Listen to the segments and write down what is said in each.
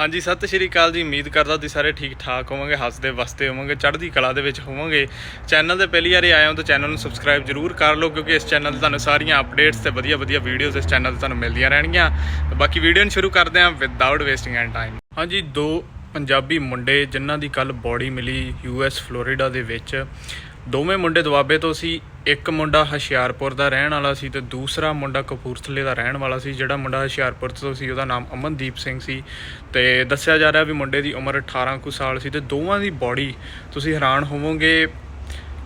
ਹਾਂਜੀ, ਸਤਿ ਸ਼੍ਰੀ ਅਕਾਲ ਜੀ। ਉਮੀਦ ਕਰਦਾ ਤੁਸੀਂ ਸਾਰੇ ਠੀਕ ਠਾਕ ਹੋਵੋਗੇ, ਹੱਸਦੇ ਵਸਦੇ ਹੋਵੋਗੇ, ਚੜ੍ਹਦੀ ਕਲਾ ਦੇ ਵਿੱਚ ਹੋਵੋਗੇ। ਚੈਨਲ ਤੇ ਪਹਿਲੀ ਵਾਰੀ ਆਏ ਹੋ ਤਾਂ ਚੈਨਲ ਨੂੰ ਸਬਸਕ੍ਰਾਈਬ ਜਰੂਰ ਕਰ ਲਓ, ਕਿਉਂਕਿ ਇਸ ਚੈਨਲ ਤੇ ਤੁਹਾਨੂੰ ਸਾਰੀਆਂ ਅਪਡੇਟਸ ਤੇ ਵਧੀਆ ਵਧੀਆ ਵੀਡੀਓਜ਼ ਇਸ ਚੈਨਲ ਤੇ ਤੁਹਾਨੂੰ ਮਿਲਦੀਆਂ ਰਹਿਣਗੀਆਂ। ਤੇ ਬਾਕੀ ਵੀਡੀਓ ਨੂੰ ਸ਼ੁਰੂ ਕਰਦੇ ਹਾਂ ਵਿਦਆਊਟ ਵੇਸਟਿੰਗ ਐਂਡ ਟਾਈਮ ਹਾਂਜੀ, ਦੋ ਪੰਜਾਬੀ ਮੁੰਡੇ ਜਿਨ੍ਹਾਂ ਦੀ ਕੱਲ ਬੋਡੀ ਮਿਲੀ ਯੂਐਸ ਫਲੋਰੀਡਾ ਦੇ ਵਿੱਚ। ਦੋਵੇਂ ਮੁੰਡੇ ਦੁਆਬੇ ਤੋਂ ਸੀ। ਇੱਕ ਮੁੰਡਾ ਹੁਸ਼ਿਆਰਪੁਰ ਦਾ ਰਹਿਣ ਵਾਲਾ ਸੀ ਤੇ ਦੂਸਰਾ ਮੁੰਡਾ ਕਪੂਰਥਲੇ ਦਾ ਰਹਿਣ ਵਾਲਾ ਸੀ, ਜਿਹੜਾ ਮੁੰਡਾ ਹੁਸ਼ਿਆਰਪੁਰ ਤੋਂ ਸੀ, ਉਹਦਾ ਨਾਮ ਅਮਨਦੀਪ ਸਿੰਘ ਸੀ। ਤੇ ਦੱਸਿਆ ਜਾ ਰਿਹਾ ਵੀ ਮੁੰਡੇ ਦੀ ਉਮਰ 18 ਕੁ ਸਾਲ ਸੀ ਤੇ ਦੋਵਾਂ ਦੀ ਬੋਡੀ ਤੁਸੀਂ ਹੈਰਾਨ ਹੋਵੋਗੇ,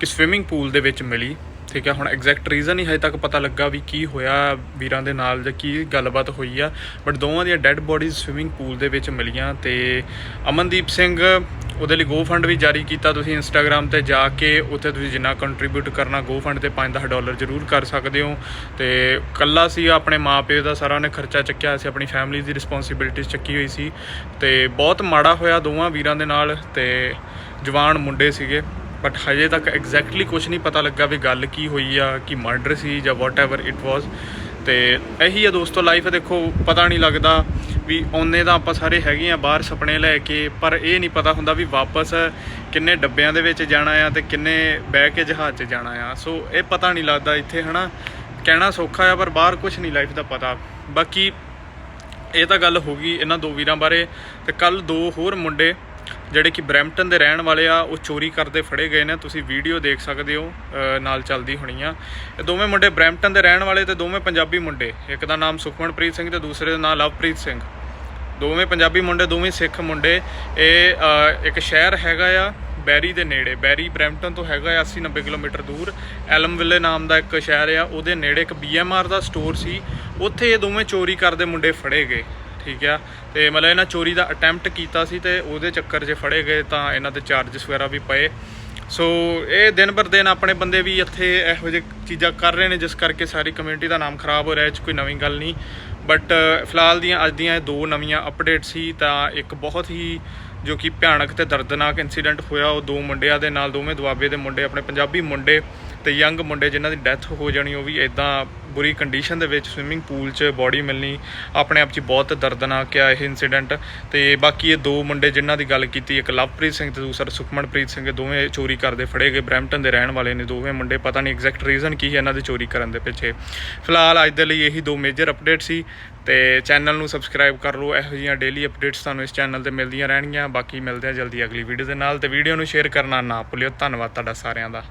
ਕਿ ਸਵਿਮਿੰਗ ਪੂਲ ਦੇ ਵਿੱਚ ਮਿਲੀ। ਠੀਕ ਹੈ ਹੁਣ ਐਗਜ਼ੈਕਟ ਰੀਜ਼ਨ ਹੀ ਹਜੇ ਤੱਕ ਪਤਾ ਲੱਗਾ ਵੀ ਕੀ ਹੋਇਆ ਵੀਰਾਂ ਦੇ ਨਾਲ ਜਾਂ ਕੀ ਗੱਲਬਾਤ ਹੋਈ ਆ। ਬਟ ਦੋਵਾਂ ਦੀਆਂ ਡੈੱਡ ਬੋਡੀਜ਼ ਸਵਿਮਿੰਗ ਪੂਲ ਦੇ ਵਿੱਚ ਮਿਲੀਆਂ ਤੇ ਅਮਨਦੀਪ ਸਿੰਘ ਉਹਦੇ ਲਈ ਗੋ ਫੰਡ ਵੀ ਜਾਰੀ ਕੀਤਾ ਤੁਸੀਂ ਇੰਸਟਾਗ੍ਰam ਤੇ ਜਾ ਕੇ, ਉੱਥੇ ਤੁਸੀਂ ਜਿੰਨਾ ਕੰਟਰੀਬਿਊਟ ਕਰਨਾ ਗੋ ਫੰਡ ਤੇ 5-10 ਡਾਲਰ ਜ਼ਰੂਰ ਕਰ ਸਕਦੇ ਹੋ। ਤੇ ਕੱਲਾ ਸੀ ਆਪਣੇ ਮਾਪੇ ਦਾ, ਸਾਰਾ ਨੇ ਖਰਚਾ ਚੱਕਿਆ ਸੀ, ਆਪਣੀ ਫੈਮਿਲੀ ਦੀ ਰਿਸਪੌਂਸਿਬਿਲਟੀਜ਼ ਚੱਕੀ ਹੋਈ ਸੀ। ਤੇ ਬਹੁਤ ਮਾੜਾ ਹੋਇਆ ਦੋਵਾਂ ਵੀਰਾਂ ਦੇ ਨਾਲ ਤੇ ਜਵਾਨ ਮੁੰਡੇ ਸੀਗੇ। ਬਟ ਹਜੇ ਤੱਕ ਐਗਜ਼ੈਕਟਲੀ ਕੁਝ ਨਹੀਂ ਪਤਾ ਲੱਗਾ ਵੀ ਗੱਲ ਕੀ ਹੋਈ ਆ, ਕਿ ਮਰਡਰ ਸੀ ਜਾਂ ਵਾਟਐਵਰ ਇਟ ਵਾਸ ਤੇ ਇਹੀ ਆ ਦੋਸਤੋ ਲਾਈਫ ਦੇਖੋ, ਪਤਾ ਨਹੀਂ ਲੱਗਦਾ। ਵੀ ਉਹਨੇ ਤਾਂ ਆਪਾਂ ਸਾਰੇ ਹੈਗੇ ਆ ਬਾਹਰ ਸੁਪਨੇ ਲੈ ਕੇ, ਪਰ ਇਹ ਨਹੀਂ ਪਤਾ ਹੁੰਦਾ ਵੀ ਵਾਪਸ ਕਿੰਨੇ ਡੱਬਿਆਂ ਦੇ ਵਿੱਚ ਜਾਣਾ ਆ ਤੇ ਕਿੰਨੇ ਬਹਿ ਕੇ ਜਹਾਜ਼ 'ਚ ਜਾਣਾ ਆ। ਸੋ ਇਹ ਪਤਾ ਨਹੀਂ ਲੱਗਦਾ ਇੱਥੇ, ਹਨਾ? ਕਹਿਣਾ ਸੌਖਾ ਆ, ਪਰ ਬਾਹਰ ਕੁਝ ਨਹੀਂ ਲਾਈਫ ਦਾ ਪਤਾ। ਬਾਕੀ ਇਹ ਤਾਂ ਗੱਲ ਹੋ ਗਈ ਇਹਨਾਂ ਦੋ ਵੀਰਾਂ ਬਾਰੇ। ਤੇ ਕੱਲ ਦੋ ਹੋਰ ਮੁੰਡੇ ਜਿਹੜੇ ਕਿ ਬਰੈਂਪਟਨ ਦੇ ਰਹਿਣ ਵਾਲੇ ਆ, ਉਹ ਚੋਰੀ ਕਰਦੇ ਫੜੇ ਗਏ ਨੇ। ਤੁਸੀਂ ਵੀਡੀਓ ਦੇਖ ਸਕਦੇ ਹੋ ਨਾਲ ਚੱਲਦੀ ਹੋਣੀ ਆ। ਇਹ ਦੋਵੇਂ ਮੁੰਡੇ ਬਰੈਂਪਟਨ ਦੇ ਰਹਿਣ ਵਾਲੇ ਤੇ ਦੋਵੇਂ ਪੰਜਾਬੀ ਮੁੰਡੇ। ਇੱਕ ਦਾ ਨਾਮ ਸੁਖਮਨਪ੍ਰੀਤ ਸਿੰਘ ਤੇ ਦੂਸਰੇ ਦਾ ਨਾਮ ਲਵਪ੍ਰੀਤ ਸਿੰਘ। ਦੋਵੇਂ ਪੰਜਾਬੀ ਮੁੰਡੇ, ਦੋਵੇਂ ਸਿੱਖ ਮੁੰਡੇ, ਇਹ ਇੱਕ ਸ਼ਹਿਰ ਹੈਗਾ ਆ ਬੈਰੀ ਦੇ ਨੇੜੇ, ਬੈਰੀ ਬਰੈਂਪਟਨ ਤੋਂ ਹੈਗਾ ਆ 80 90 ਕਿਲੋਮੀਟਰ ਦੂਰ। ਐਲਮਵਿਲੇ ਨਾਮ ਦਾ ਇੱਕ ਸ਼ਹਿਰ ਆ, ਉਹਦੇ ਨੇੜੇ ਇੱਕ ਬੀਐਮਆਰ ਦਾ ਸਟੋਰ ਸੀ। ਉੱਥੇ ਇਹ ਦੋਵੇਂ ਚੋਰੀ ਕਰਦੇ ਮੁੰਡੇ ਫੜੇ ਗਏ, ਠੀਕ ਆ? ਤੇ ਮਤਲਬ ਇਹਨਾਂ ਚੋਰੀ ਦਾ ਅਟੈਂਪਟ ਕੀਤਾ ਸੀ ਤੇ ਉਹਦੇ ਚੱਕਰ 'ਚ ਫੜੇ ਗਏ ਤਾਂ ਇਹਨਾਂ ਤੇ ਚਾਰजेस ਵਗੈਰਾ ਵੀ ਪਏ। ਸੋ ਇਹ ਦਿਨ ਬਰ ਦਿਨ ਆਪਣੇ ਬੰਦੇ ਵੀ ਇੱਥੇ ਇਹੋ ਜਿਹੇ ਚੀਜ਼ਾਂ ਕਰ ਰਹੇ ਨੇ, ਜਿਸ ਕਰਕੇ ਸਾਰੀ ਕਮਿਊਨਿਟੀ ਦਾ ਨਾਮ ਖਰਾਬ ਹੋ ਰਿਹਾ, ਇਹ 'ਚ ਕੋਈ ਨਵੀਂ ਗੱਲ ਨਹੀਂ। ਬਟ ਫਿਲਹਾਲ ਦੀਆਂ, ਅੱਜ ਦੀਆਂ ਇਹ ਦੋ ਨਵੀਆਂ ਅਪਡੇਟ ਸੀ, ਤਾਂ ਇੱਕ ਬਹੁਤ ਹੀ ਜੋ ਕਿ ਭਿਆਨਕ ਤੇ ਦਰਦਨਾਕ ਇਨਸੀਡੈਂਟ ਹੋਇਆ, ਉਹ ਦੋ ਮੁੰਡਿਆਂ ਦੇ ਨਾਲ, ਦੋਵੇਂ ਦੁਆਬੇ ਦੇ ਮੁੰਡੇ, ਆਪਣੇ ਪੰਜਾਬੀ ਮੁੰਡੇ ਤੇ ਯੰਗ ਮੁੰਡੇ, ਜਿਨ੍ਹਾਂ ਦੀ ਡੈਥ ਹੋ ਜਾਣੀ, ਉਹ ਵੀ ਇਦਾਂ ਬੁਰੀ ਕੰਡੀਸ਼ਨ ਦੇ ਵਿੱਚ ਸਵਿਮਿੰਗ ਪੂਲ 'ਚ ਬੋਡੀ ਮਿਲਣੀ ਆਪਣੇ ਆਪ 'ਚ ਬਹੁਤ ਦਰਦਨਾਕ ਆ ਇਹ ਇਨਸੀਡੈਂਟ ਤੇ ਬਾਕੀ ਇਹ ਦੋ ਮੁੰਡੇ ਜਿਨ੍ਹਾਂ ਦੀ ਗੱਲ ਕੀਤੀ, ਇੱਕ ਲਵਪ੍ਰੀਤ ਸਿੰਘ ਤੇ ਦੂਸਰਾ ਸੁਖਮਨਪ੍ਰੀਤ ਸਿੰਘ ਦੋਵੇਂ ਚੋਰੀ ਕਰਦੇ ਫੜੇ ਗਏ, ਬਰੈਂਪਟਨ ਦੇ ਰਹਿਣ ਵਾਲੇ ਨੇ ਦੋਵੇਂ ਮੁੰਡੇ। ਪਤਾ ਨਹੀਂ ਐਗਜ਼ੈਕਟ ਰੀਜ਼ਨ ਕੀ ਹੈ ਇਹਨਾਂ ਦੇ ਚੋਰੀ ਕਰਨ ਦੇ ਪਿੱਛੇ। ਫਿਲਹਾਲ ਅੱਜ ਦੇ ਲਈ ਇਹੀ ਦੋ ਮੇਜਰ ਅਪਡੇਟ ਸੀ ਤੇ ਚੈਨਲ ਨੂੰ ਸਬਸਕ੍ਰਾਈਬ ਕਰ ਲਓ, ਇਹੋ ਜਿਹੀਆਂ ਡੇਲੀ ਅਪਡੇਟਸ ਤੁਹਾਨੂੰ ਇਸ ਚੈਨਲ ਤੇ ਮਿਲਦੀਆਂ ਰਹਿਣਗੀਆਂ। ਬਾਕੀ ਮਿਲਦੇ ਆ ਜਲਦੀ ਅਗਲੀ ਵੀਡੀਓ ਦੇ ਨਾਲ ਤੇ ਵੀਡੀਓ ਨੂੰ ਸ਼ੇਅਰ ਕਰਨਾ ਨਾ ਭੁੱਲਿਓ। ਧੰਨਵਾਦ ਤੁਹਾਡਾ ਸਾਰਿਆਂ ਦਾ।